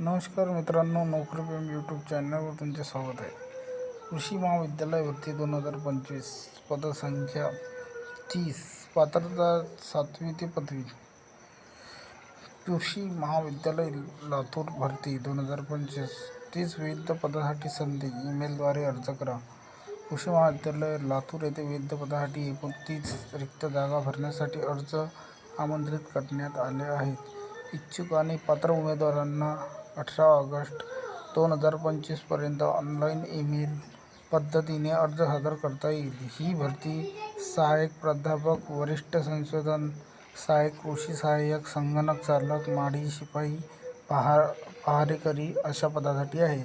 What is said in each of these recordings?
नमस्कार मित्रांनो नोकरी प्रेम यूट्यूब चॅनलवर तुमचे स्वागत आहे. कृषी महाविद्यालय भरती दोन हजार पंचवीस पदसंख्या तीस पात्रता सातवी ते पदवी. कृषी महाविद्यालय लातूर भरती दोन हजार पंचवीस तीस विविध पदासाठी संधी ईमेलद्वारे अर्ज करा. कृषी महाविद्यालय लातूर येथे विविध पदासाठी एकूण तीस रिक्त जागा भरण्यासाठी अर्ज आमंत्रित करण्यात आले आहेत. इच्छुक आणि पात्र उमेदवारांना अठरा ऑगस्ट दोन हजार पंचवीसपर्यंत ऑनलाईन ईमेल पद्धतीने अर्ज सादर करता येईल. ही भरती सहाय्यक प्राध्यापक वरिष्ठ संशोधन सहाय्यक कृषी सहाय्यक संगणक चालक माडी शिपाई पहा पहारेकरी अशा पदासाठी आहे.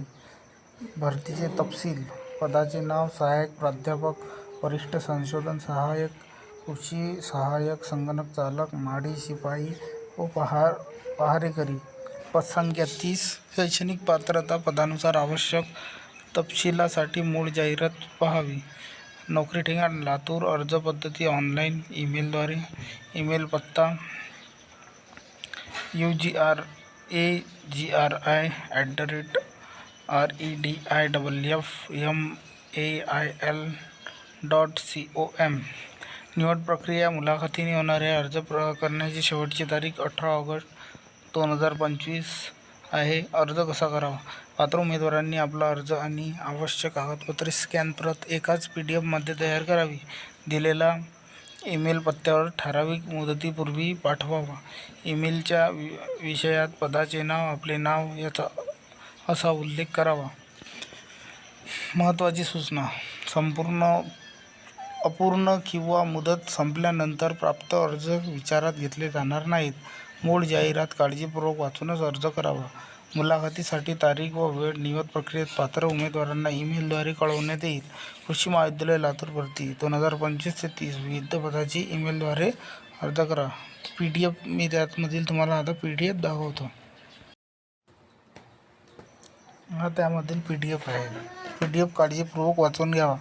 भरतीचे तपशील पदाचे नाव सहाय्यक प्राध्यापक वरिष्ठ संशोधन सहाय्यक कृषी सहाय्यक संगणक चालक माडी शिपाई व पहार पहारेकरी पदसंख्या तीस शैक्षणिक पात्रता पदानुसार आवश्यक तपशिलासाठी मूळ जाहिरात पाहावी. नोकरी ठिकाण लातूर. अर्ज पद्धती ऑनलाईन ईमेलद्वारे ईमेल पत्ता U G R A G R I at the rate R E D I double F M A I L dot C O M निवड प्रक्रिया मुलाखतीने होणारे अर्ज प्र करण्याची शेवटची तारीख अठरा ऑगस्ट दोन हजार पंचवीस आहे. अर्ज कसा करावा? पात्र उमेदवारांनी आपला अर्ज आणि आवश्यक कागदपत्रे स्कॅन प्रत एकाच पी डी एफमध्ये तयार करावी. दिलेला ईमेल पत्त्यावर ठराविक मुदतीपूर्वी पाठवावा. ईमेलच्या वि विषयात पदाचे नाव आपले नाव याचा असा उल्लेख करावा. महत्त्वाची सूचना. संपूर्ण अपूर्ण किंवा मुदत संपल्यानंतर प्राप्त अर्ज विचारात घेतले जाणार नाहीत. मूळ जाहिरात काळजीपूर्वक वाचूनच अर्ज करावा. मुलाखतीसाठी तारीख व वेळ निवड प्रक्रियेत पात्र उमेदवारांना ईमेलद्वारे कळवण्यात येईल. कृषी महाविद्यालय लातूर भरती दोन हजार पंचवीस ते तीस. विविध पदाची ईमेलद्वारे अर्ज करा. पी डी एफ मी त्यातमधील तुम्हाला आता पी डी एफ दाखवतो. हा त्यामधील पी डी एफ आहे. पी डी एफ काळजीपूर्वक वाचून घ्यावा.